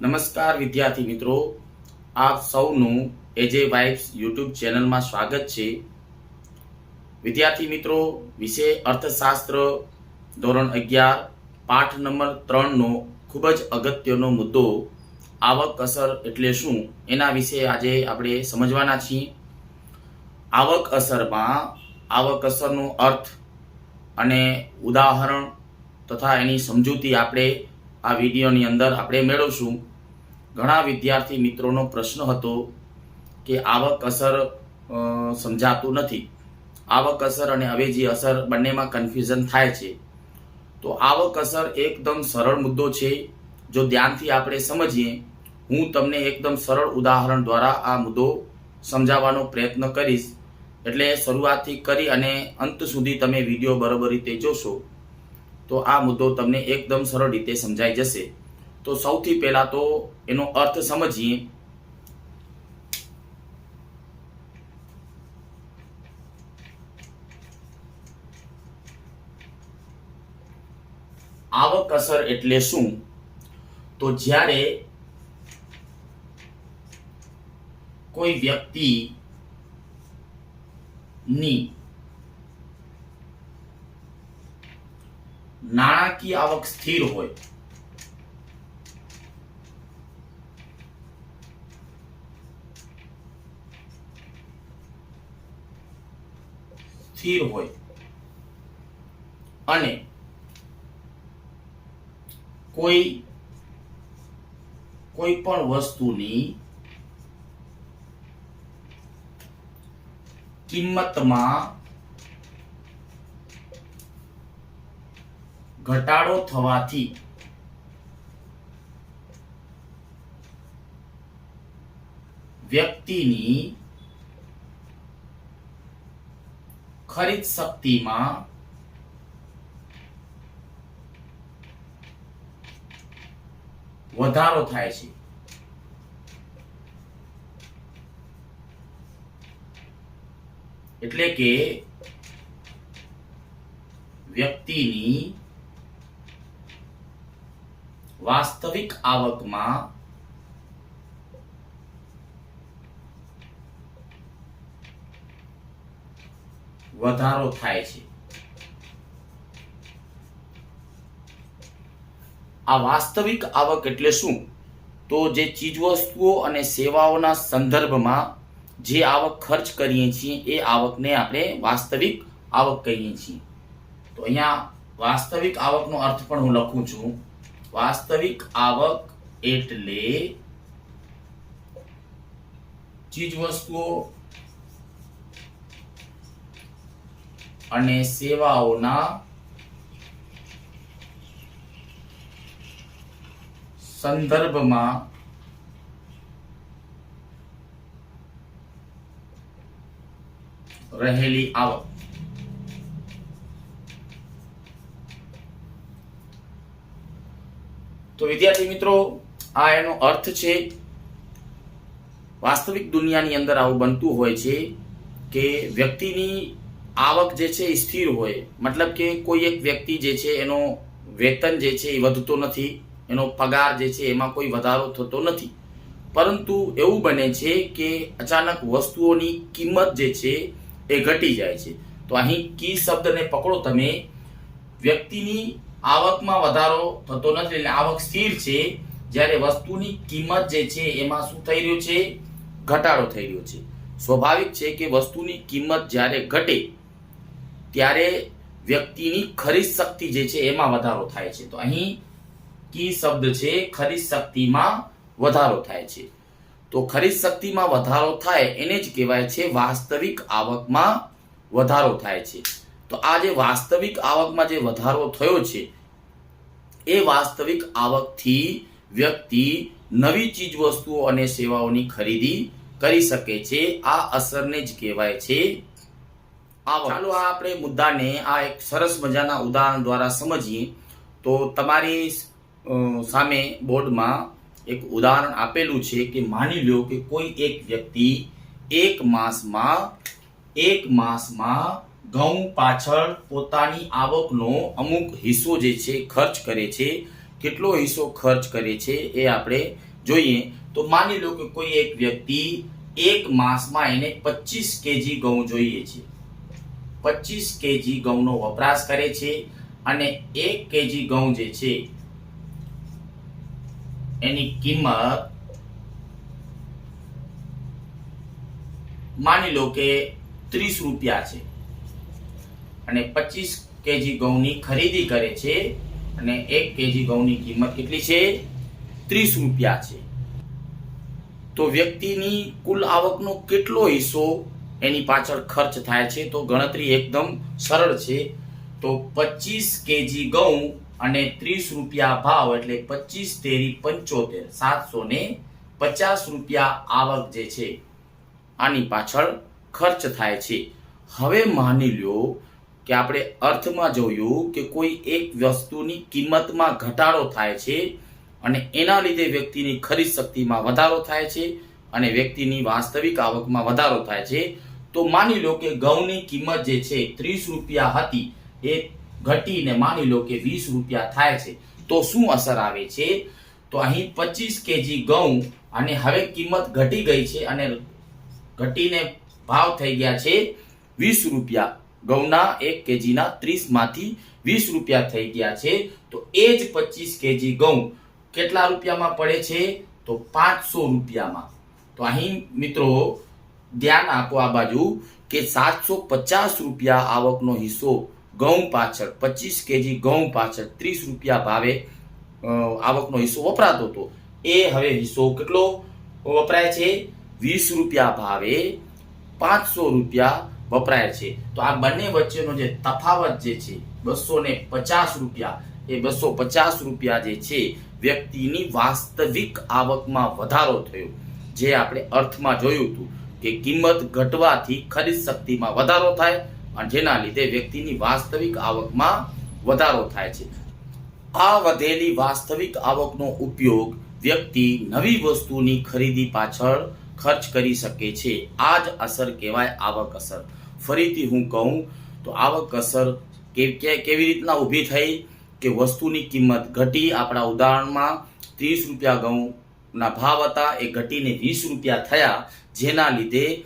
નમસ્કાર વિદ્યાર્થી મિત્રો. આપ સૌનું એજે વાઇબ્સ યુટ્યુબ ચેનલમાં સ્વાગત છે. વિદ્યાર્થી મિત્રો, વિષય અર્થશાસ્ત્ર ધોરણ અગિયાર, પાઠ નંબર ત્રણનો ખૂબ જ અગત્યનો મુદ્દો, આવક અસર એટલે શું, એના વિશે આજે આપણે સમજવાના છીએ. આવક અસરમાં, આવક અસરનો અર્થ અને ઉદાહરણ તથા એની સમજૂતી આપણે આ વિડીયોની અંદર આપણે મેળવશું. ઘણા વિદ્યાર્થી મિત્રોનો પ્રશ્ન હતો કે આવક અસર સમજાતું નથી. આવક અસર અને અવેજી અસર બંનેમાં કન્ફ્યુઝન થાય છે. તો આવક અસર એકદમ સરળ મુદ્દો છે. જો ધ્યાનથી આપણે સમજીએ, હું તમને એકદમ સરળ ઉદાહરણ દ્વારા આ મુદ્દો સમજાવવાનો પ્રયત્ન કરીશ. એટલે શરૂઆતથી કરી અને અંત સુધી તમે વીડિયો બરોબર રીતે જોશો, તો આ મુદ્દો તમને એકદમ સરળ રીતે સમજાઈ જશે. તો સૌથી પહેલા તો એનો અર્થ સમજીએ. આવક અસર એટલે શું? તો જ્યારે કોઈ વ્યક્તિ ની નાણાકીય આવક સ્થિર હોય સ્થિર હોય. અને કોઈ કોઈ પણ વસ્તુની કિંમતમાં ઘટાડો થવાથી વ્યક્તિની ખરીદ શક્તિમાં વધારો થાય છે. એટલે કે વ્યક્તિની વાસ્તવિક આવકમાં વધારો થાય છે. આ વાસ્તવિક આવક એટલે શું? તો જે ચીજવસ્તુઓ અને સેવાઓના સંદર્ભમાં જે આવક ખર્ચ કરીએ છીએ, એ આવકને આપણે વાસ્તવિક આવક કહીએ છીએ. તો અહીંયા વાસ્તવિક આવકનો અર્થ પણ હું લખું છું. વાસ્તવિક આવક એટલે ચીજવસ્તુઓ અને સેવાઓના સંદર્ભમાં રહેલી આવક. તો વિદ્યાર્થી મિત્રો, આ એનો અર્થ છે, વાસ્તવિક દુનિયાની અંદર આવું બનતું હોય છે કે વ્યક્તિની આવક જે છે એ સ્થિર હોય. મતલબ કે કોઈ એક વ્યક્તિ જે છે એનો વેતન જે છે એ વધતો નથી, એનો પગાર જે છે એમાં કોઈ વધારો થતો નથી. પરંતુ એવું બને છે કે અચાનક વસ્તુઓની કિંમત જે છે એ ઘટી જાય છે. તો અહીં કી શબ્દને પકડો તમે. વ્યક્તિની આવકમાં વધારો થતો નથી એટલે આવક સ્થિર છે. જ્યારે વસ્તુની કિંમત જે છે એમાં શું થઈ રહ્યું છે? ઘટાડો થઈ રહ્યો છે. સ્વાભાવિક છે કે વસ્તુની કિંમત જ્યારે ઘટે ત્યારે વ્યક્તિની ખરીદ શક્તિ જે છે એમાં વધારો થાય છે. તો અહીં કી શબ્દ છે, ખરીદ શક્તિમાં વધારો થાય છે. તો ખરીદ શક્તિમાં વધારો થાય એને જ કહેવાય છે વાસ્તવિક આવકમાં વધારો થાય છે. તો આ જે વાસ્તવિક આવકમાં જે વધારો થયો છે, એ વાસ્તવિક આવકથી વ્યક્તિ નવી ચીજ વસ્તુઓ અને સેવાઓની ખરીદી કરી શકે છે. આ અસરને જ કહેવાય છે આવક ચાલો આપણે મુદ્દાને આ એક સરસ મજાના ઉદાહરણ દ્વારા સમજીએ. તો તમારી સામે બોર્ડમાં એક ઉદાહરણ આપેલું છે કે માની લો કે કોઈ એક વ્યક્તિ એક માસમાં એક માસમાં ઘઉં પાછળ પોતાની આવકનો અમુક હિસ્સો જે છે ખર્ચ કરે છે. કેટલો હિસ્સો ખર્ચ કરે છે એ આપણે જોઈએ. તો માની લો કે કોઈ એક વ્યક્તિ એક માસમાં એને પચીસ કેજી ઘઉં જોઈએ છે. પચીસ કેજી ઘઉંનો વપરાશ કરે છે અને એક કેજી ઘઉં જે છે, એની કિંમત માની લો કે ત્રીસ રૂપિયા છે. અને પચીસ કેજી ઘઉંની ખરીદી કરે છે અને એક કેજી ઘઉંની કિંમત કેટલી છે? ત્રીસ રૂપિયા છે. તો વ્યક્તિની કુલ આવકનો કેટલો હિસ્સો એની પાછળ ખર્ચ થાય છે, તો ગણતરી એકદમ સરળ છે. તો પચીસ કેજી ઘઉં અને ત્રીસ રૂપિયા ભાવ એટલે પચીસ તેરી પંચોતેર, સાતસો ને પચાસ રૂપિયા આવક જે છે, આની પાછળ ખર્ચ થાય છે. હવે માની લ્યો કે આપણે અર્થમાં જોયું કે કોઈ એક વસ્તુની કિંમતમાં ઘટાડો થાય છે અને એના લીધે વ્યક્તિની ખરીદ શક્તિમાં વધારો થાય છે અને વ્યક્તિની વાસ્તવિક આવકમાં વધારો થાય છે તો માની લો કે ઘઉંની કિંમત જે છે ત્રીસ રૂપિયા હતી, એ ઘટીને માની લો કે વીસ રૂપિયા થાય છે. તો શું અસર આવે છે? તો અહીં પચીસ કેજી ઘઉં અને હવે કિંમત ઘટી ગઈ છે અને ઘટીને ભાવ થઈ ગયા છે વીસ રૂપિયા. ઘઉંના એક કેજીના ત્રીસમાંથી વીસ રૂપિયા થઈ ગયા છે. તો એ જ પચીસ કેજી ઘઉં કેટલા રૂપિયામાં પડે છે? તો પાંચસો રૂપિયામાં. તો અહીં મિત્રો ધ્યાન આપો આ બાજુ કે સાતસો પચાસ રૂપિયા આવકનો હિસ્સો ઘઉં પાછળ, પચીસ કેજી ઘઉં પાછળ, ત્રીસ રૂપિયા ભાવે આવકનો હિસ્સો વપરાતો હતો. એ હવે હિસ્સો કેટલો વપરાય છે? વીસ રૂપિયા ભાવે પાંચસો રૂપિયા વપરાય છે. તો આ બંને વચ્ચેનો જે તફાવત જે છે, બસો ને પચાસ રૂપિયા, એ બસો પચાસ રૂપિયા જે છે, વ્યક્તિની વાસ્તવિક આવકમાં વધારો થયો. જે આપણે અર્થમાં જોયું હતું. કે કિંમત ઘટવાથી ખરીદ શક્તિમાં વધારો થાય અને જેના લીધે વ્યક્તિની વાસ્તવિક આવકમાં વધારો થાય છે. આ વધેલી વાસ્તવિક આવકનો ઉપયોગ વ્યક્તિ નવી વસ્તુની ખરીદી પાછળ ખર્ચ કરી શકે છે. આ જ અસર કહેવાય આવક અસર. ફરીથી હું કહું તો આવક અસર કેવી રીતના ઊભી થઈ કે વસ્તુની કિંમત ઘટી? આપણા ઉદાહરણમાં ત્રીસ રૂપિયા ઘઉંના ભાવ હતા, એ ઘટીને વીસ રૂપિયા થયા, જેના લીધે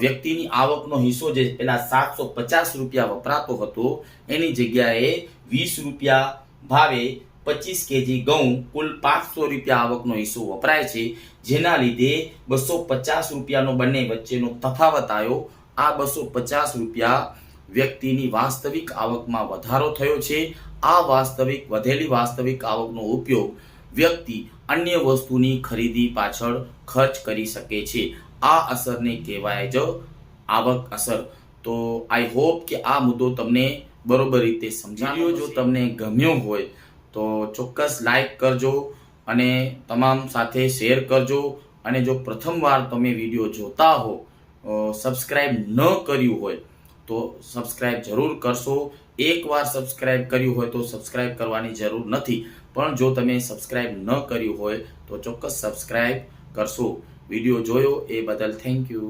વ્યક્તિની આવકનો હિસ્સો જે પેલા સાતસો પચાસ રૂપિયા વપરાતો હતો, એની જગ્યાએ વીસ રૂપિયા ભાવે પચીસ કેજી ઘઉં કુલ પાંચસો રૂપિયા આવકનો હિસ્સો વપરાય છે, જેના લીધે બસો પચાસ રૂપિયાનો બંને વચ્ચેનો તફાવત આવ્યો. આ બસો પચાસ રૂપિયા વ્યક્તિની વાસ્તવિક આવકમાં વધારો થયો છે. આ વાસ્તવિક, વધેલી વાસ્તવિક આવકનો ઉપયોગ વ્યક્તિ અન્ય વસ્તુની ખરીદી પાછળ ખર્ચ કરી શકે છે. આ અસરને કહેવાય જ આવક અસર. તો આઈ હોપ કે આ મુદ્દો તમને બરોબર રીતે સમજાવ્યો જો તમને ગમ્યો હોય તો ચોક્કસ લાઈક કરજો અને તમામ સાથે શેર કરજો. અને જો પ્રથમવાર તમે વીડિયો જોતા હો સબસ્ક્રાઈબ ન કર્યું હોય તો સબસ્ક્રાઈબ જરૂર કરશો. એકવાર સબસ્ક્રાઈબ કર્યું હોય તો સબસ્ક્રાઈબ કરવાની જરૂર નથી. પણ જો તમે સબસ્ક્રાઇબ ન કર્યું હોય તો ચોક્કસ સબસ્ક્રાઇબ કરશો. વીડિયો જોયો એ બદલ થેન્ક યુ